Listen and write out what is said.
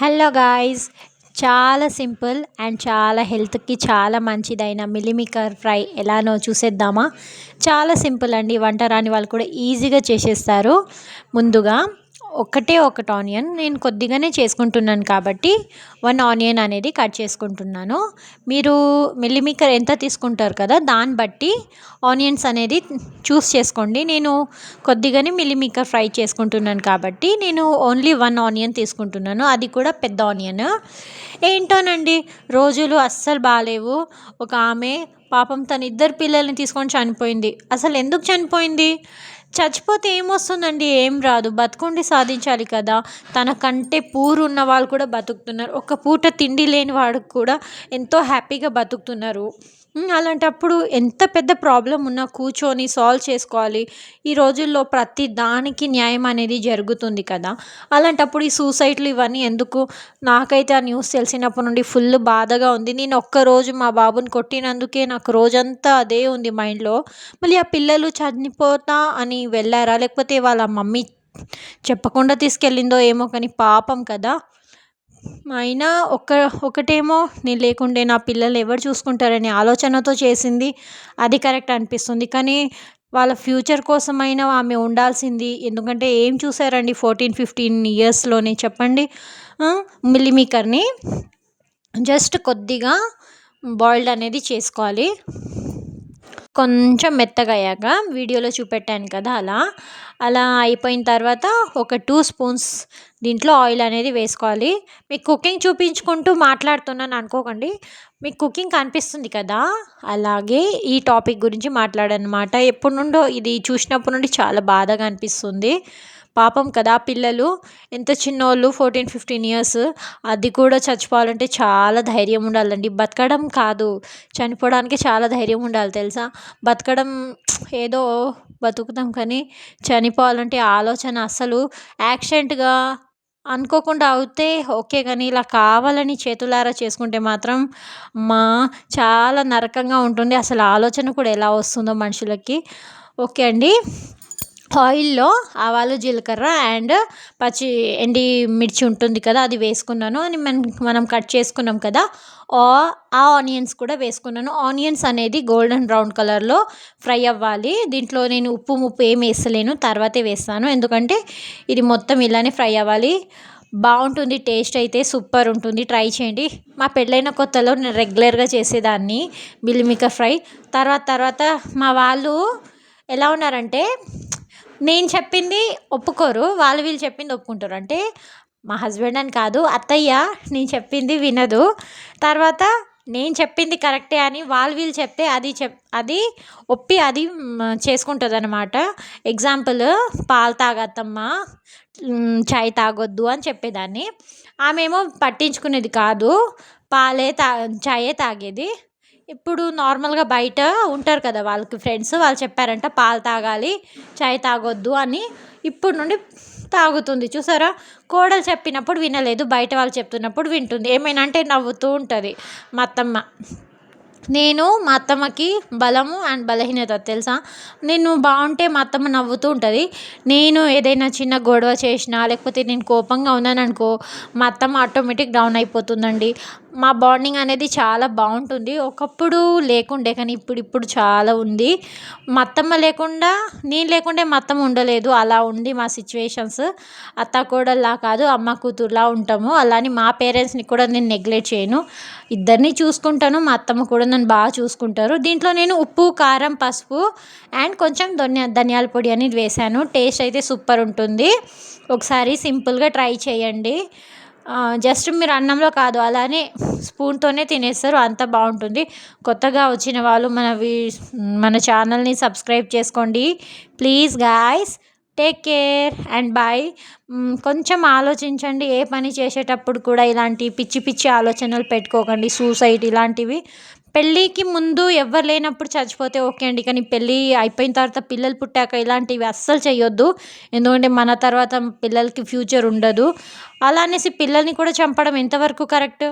Hello guys. చాలా simple and చాలా హెల్త్కి చాలా మంచిదైన మిలిమికర్ ఫ్రై ఎలానో చూసేద్దామా. చాలా సింపుల్ అండి. వంట రాని వాళ్ళు కూడా ఈజీగా చేసేస్తారు. ముందుగా ఒకటే ఒకటి ఆనియన్. నేను కొద్దిగానే చేసుకుంటున్నాను కాబట్టి వన్ ఆనియన్ అనేది కట్ చేసుకుంటున్నాను. మీరు మిల్లిమీకర్ ఎంత తీసుకుంటారు కదా దాన్ని బట్టి ఆనియన్స్ అనేది చూస్ చేసుకోండి. నేను కొద్దిగానే మిల్లిమీకర్ ఫ్రై చేసుకుంటున్నాను కాబట్టి నేను ఓన్లీ వన్ ఆనియన్ తీసుకుంటున్నాను. అది కూడా పెద్ద ఆనియన్. ఏంటోనండి రోజులు అస్సలు బాగాలేవు ఒక ఆమె పాపం తన ఇద్దరు పిల్లల్ని తీసుకొని చనిపోయింది. అసలు ఎందుకు చనిపోయింది? చచ్చిపోతే ఏమొస్తుందండి? ఏం రాదు. బతుకుండి సాధించాలి కదా. తనకంటే పూర్ ఉన్న వాళ్ళు కూడా బతుకుతున్నారు. ఒక పూట తిండి లేని వాడు కూడా ఎంతో హ్యాపీగా బతుకుతున్నారు. అలాంటప్పుడు ఎంత పెద్ద ప్రాబ్లం ఉన్నా కూర్చొని సాల్వ్ చేసుకోవాలి. ఈ రోజుల్లో ప్రతి దానికి న్యాయం అనేది జరుగుతుంది కదా. అలాంటప్పుడు ఈ సూసైడ్లు ఇవన్నీ ఎందుకు? నాకైతే ఆ న్యూస్ తెలిసినప్పటి నుండి ఫుల్ బాధగా ఉంది. నేను ఒక్కరోజు మా బాబుని కొట్టినందుకే నాకు రోజంతా అదే ఉంది మైండ్లో. మళ్ళీ ఆ పిల్లలు చనిపోతా అని వెళ్ళారా? లేకపోతే వాళ్ళ మమ్మీ చెప్పకుండా తీసుకెళ్ళిందో ఏమో కానీ పాపం కదా. అయినా ఒక ఒకటేమో నేను లేకుండే నా పిల్లలు ఎవరు చూసుకుంటారనే ఆలోచనతో చేసింది. అది కరెక్ట్ అనిపిస్తుంది. కానీ వాళ్ళ ఫ్యూచర్ కోసమైనా ఆమె ఉండాల్సింది. ఎందుకంటే ఏం చూసారండి ఫోర్టీన్ ఫిఫ్టీన్ ఇయర్స్లోనే చెప్పండి. మిల్లిమీకర్ని జస్ట్ కొద్దిగా బాయిల్డ్ అనేది చేసుకోవాలి. కొంచెం మెత్తగా అయ్యాక వీడియోలో చూపెట్టాను కదా అలా. అలా అయిపోయిన తర్వాత ఒక టూ స్పూన్స్ దీంట్లో ఆయిల్ అనేది వేసుకోవాలి. మీకు కుకింగ్ చూపించుకుంటూ మాట్లాడుతున్నాను అనుకోకండి. మీకు కుకింగ్ కనిపిస్తుంది కదా? అలాగే ఈ టాపిక్ గురించి మాట్లాడనమాట. ఎప్పటి నుండో ఇది చూసినప్పటి నుండి చాలా బాధగా అనిపిస్తుంది. పాపం కదా పిల్లలు. ఎంత చిన్నోళ్ళు ఫోర్టీన్ ఫిఫ్టీన్ ఇయర్స్ అది కూడా చచ్చిపోవాలంటే చాలా ధైర్యం ఉండాలండి. బతకడం కాదు. చనిపోవడానికి చాలా ధైర్యం ఉండాలి తెలుసా? బతకడం ఏదో బతుకుతాం కానీ చనిపోవాలంటే ఆలోచన అసలు యాక్సిడెంట్గా అనుకోకుండా అవుతే ఓకే కానీ ఇలా కావాలని చేతులారా చేసుకుంటే మాత్రం మా చాలా నరకంగా ఉంటుంది. అసలు ఆలోచన కూడా ఎలా వస్తుందో మనుషులకి. ఓకే అండి. ఆయిల్లో ఆవాలు జీలకర్ర అండ్ పచ్చి ఎండి మిర్చి ఉంటుంది కదా అది వేసుకున్నాను. అని మనం మనం కట్ చేసుకున్నాం కదా ఆ ఆనియన్స్ కూడా వేసుకున్నాను. ఆనియన్స్ అనేది గోల్డెన్ బ్రౌన్ కలర్లో ఫ్రై అవ్వాలి. దీంట్లో నేను ఉప్పు ముప్పు ఏం వేస్తలేను తర్వాతే వేస్తాను. ఎందుకంటే ఇది మొత్తం ఇలానే ఫ్రై అవ్వాలి. బాగుంటుంది టేస్ట్ అయితే సూపర్ ఉంటుంది. ట్రై చేయండి. మా పెళ్ళైన కొత్తలో నేను రెగ్యులర్గా చేసేదాన్ని మిల్లిమికర్ ఫ్రై. తర్వాత తర్వాత మా వాళ్ళు ఎలా ఉన్నారంటే నేను చెప్పింది ఒప్పుకోరు వాళ్ళు వీళ్ళు చెప్పింది ఒప్పుకుంటారు. అంటే మా హస్బెండ్ అని కాదు అత్తయ్య నేను చెప్పింది వినదు. తర్వాత నేను చెప్పింది కరెక్టే అని వాళ్ళు వీళ్ళు చెప్తే అది చెప్ అది ఒప్పి అది చేసుకుంటుంది అనమాట ఎగ్జాంపుల్ పాలు తాగత్తమ్మ చాయ్ తాగొద్దు అని చెప్పేదాన్ని. ఆమె ఏమో పట్టించుకునేది కాదు పాలే తా చాయే తాగేది. ఇప్పుడు నార్మల్గా బయట ఉంటారు కదా వాళ్ళకి ఫ్రెండ్స్ వాళ్ళు చెప్పారంట పాలు తాగాలి చాయ్ తాగొద్దు అని. ఇప్పుడు నుండి తాగుతుంది. చూసారా? కోడలు చెప్పినప్పుడు వినలేదు బయట వాళ్ళు చెప్తున్నప్పుడు వింటుంది. ఏమైనా అంటే నవ్వుతూ ఉంటుంది. మా అత్తమ్మ. నేను మా అత్తమ్మకి బలము అండ్ బలహీనత తెలుసా? నేను బాగుంటే మా అత్తమ్మ నవ్వుతూ ఉంటుంది. నేను ఏదైనా చిన్న గొడవ చేసినా లేకపోతే నేను కోపంగా ఉన్నాను అనుకో మా అత్తమ్మ ఆటోమేటిక్ డౌన్ అయిపోతుందండి. మా బాండింగ్ అనేది చాలా బాగుంటుంది. ఒకప్పుడు లేకుండే కానీ ఇప్పుడు ఇప్పుడు చాలా ఉంది. మా అత్తమ్మ లేకుండా నేను లేకుండే మా అత్తమ్మ ఉండలేదు. అలా ఉంది మా సిచ్యువేషన్స్. అత్త కోడల్లా కాదు అమ్మ కూతురులా ఉంటాము. అలానే మా పేరెంట్స్ని కూడా నేను నెగ్లెక్ట్ చేయను. ఇద్దరిని చూసుకుంటాను మా అత్తమ్మ కూడా నన్ను బాగా చూసుకుంటారు. దీంట్లో నేను ఉప్పు కారం పసుపు అండ్ కొంచెం ధనియా ధనియాల పొడి అనేది వేశాను. టేస్ట్ అయితే సూపర్ ఉంటుంది. ఒకసారి సింపుల్గా ట్రై చేయండి. జస్ట్ మీరు అన్నంలో కాదు అలానే స్పూన్తోనే తినేస్తారు. అంత బాగుంటుంది. కొత్తగా వచ్చిన వాళ్ళు మన మన ఛానల్ని సబ్స్క్రైబ్ చేసుకోండి. Please guys take care and bye. కొంచెం ఆలోచించండి. ఏ పని చేసేటప్పుడు కూడా ఇలాంటి పిచ్చి పిచ్చి ఆలోచనలు పెట్టుకోకండి. సూసైడ్ ఇలాంటివి. పెళ్ళికి ముందు ఎవరు లేనప్పుడు చచ్చిపోతే ఓకే అండి. కానీ పెళ్ళి అయిపోయిన తర్వాత పిల్లలు పుట్టాక ఇలాంటివి అస్సలు చేయొద్దు ఎందుకంటే మన తర్వాత పిల్లలకి ఫ్యూచర్ ఉండదు. అలా అనేసి పిల్లల్ని కూడా చంపడం ఎంతవరకు కరెక్ట్?